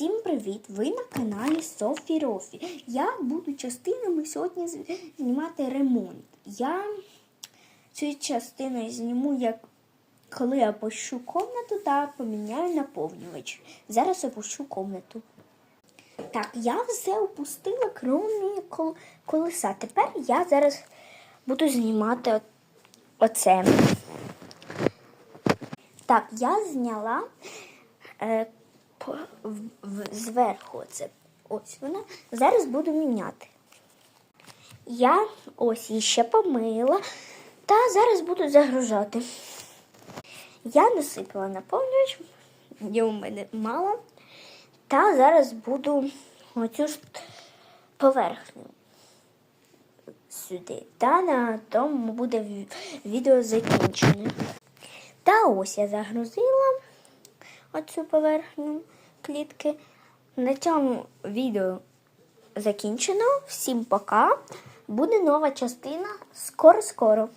Всім привіт! Ви на каналі Софі Рофі. Я буду частинами сьогодні знімати ремонт. Я цю частину зніму, як коли я опущу комнату та поміняю наповнювач. Зараз опущу комнату. Так, я все опустила, кол- колеса. Тепер я зараз буду знімати оце. Так, я зняла е, по- в- в- зверху це. Ось вона. Зараз буду міняти. Я ось її ще помила та зараз буду загружати. Я насипала наповнювач, є у мене мало. Та зараз буду оцю ж поверхню сюди. Та на тому буде відео закінчене. Та ось я загрузила оцю поверхню клітки. На цьому відео закінчено. Всім пока. Буде нова частина скоро-скоро.